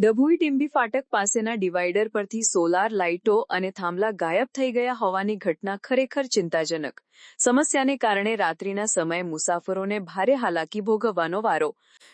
ડભોઈ ટીમ્બી ફાટક પાસેના ડિવાઈડર પરથી સોલાર લાઇટો અને થાંભલા ગાયબ થઈ ગયા હોવાની ઘટના ખરેખર ચિંતાજનક. સમસ્યાને કારણે રાત્રિના સમયે મુસાફરોને ભારે હાલાકી ભોગવવાનો વારો.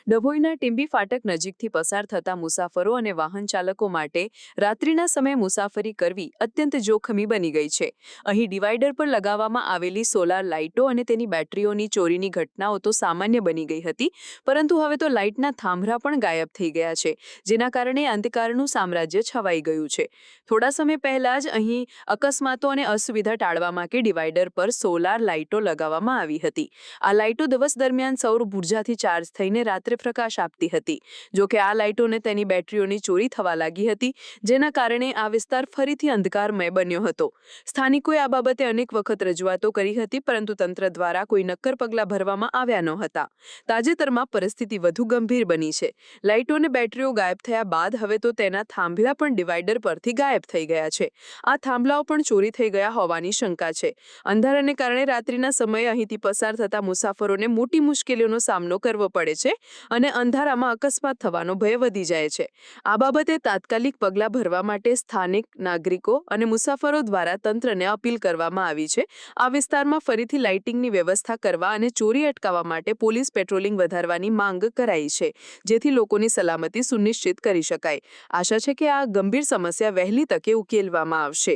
ડભોઈના ટીમ્બી ફાટક નજીકથી પસાર થતા મુસાફરો અને વાહન ચાલકો માટે રાત્રિના સમયે મુસાફરી કરવી અત્યંત જોખમી બની ગઈ છે. અહીં ડિવાઈડર પર લગાવવામાં આવેલી સોલાર લાઇટો અને તેની બેટરીઓની ચોરીની ઘટનાઓ તો સામાન્ય બની ગઈ હતી, પરંતુ હવે તો લાઇટના થાંભરા પણ ગાયબ થઈ ગયા છે, જેના કારણે અંધકારનું સામ્રાજ્ય છવાઈ ગયું છે. થોડા સમય પહેલા જ અહીં અકસ્માતો અને અસુવિધા ટાળવા માટે ડિવાઈડર પર સોલાર લાઇટો લગાવવામાં આવી હતી. આ લાઇટો દિવસ દરમિયાન સૌર ઉર્જાથી ચાર્જ થઈને રાત્રે પ્રકાશ આપતી હતી. જો કે આ લાઇટોને તેની બેટરીઓની ચોરી થવા લાગી હતી, જેના કારણે આ વિસ્તાર ફરીથી અંધકારમય બન્યો હતો. સ્થાનિકોએ આ બાબતે અનેક વખત રજૂઆતો કરી હતી, પરંતુ તંત્ર દ્વારા કોઈ નક્કર પગલાં ભરવામાં આવ્યા ન હતા તાજેતરમાં પરિસ્થિતિ વધુ ગંભીર બની છે. લાઇટો અને બેટરીઓ ગાયબ થયા બાદ હવે તો તેના થાંભલા પણ ડિવાઈડર પરથી ગાયબ થઈ ગયા છે. આ થાંભલાઓ પણ ચોરી થઈ ગયા હોવાની શંકા છે. અંધારાને કારણે રાત્રિના સમયે અહીંથી પસાર થતા મુસાફરોને મોટી મુશ્કેલીઓનો સામનો કરવો પડે છે અને અંધારામાં અકસ્માત થવાનો ભય વધી જાય છે. આ બાબતે તાત્કાલિક પગલાં ભરવા માટે સ્થાનિક નાગરિકો અને મુસાફરો દ્વારા તંત્રને અપીલ કરવામાં આવી છે. આ વિસ્તારમાં ફરીથી લાઇટિંગની વ્યવસ્થા કરવા અને ચોરી અટકાવવા માટે પોલીસ પેટ્રોલિંગ વધારવાની માંગ કરાઈ છે, જેથી લોકોની સલામતી સુનિશ્ચિત કરી શકાય. આશા છે કે આ ગંભીર સમસ્યા વહેલી તકે ઉકેલવામાં આવશે.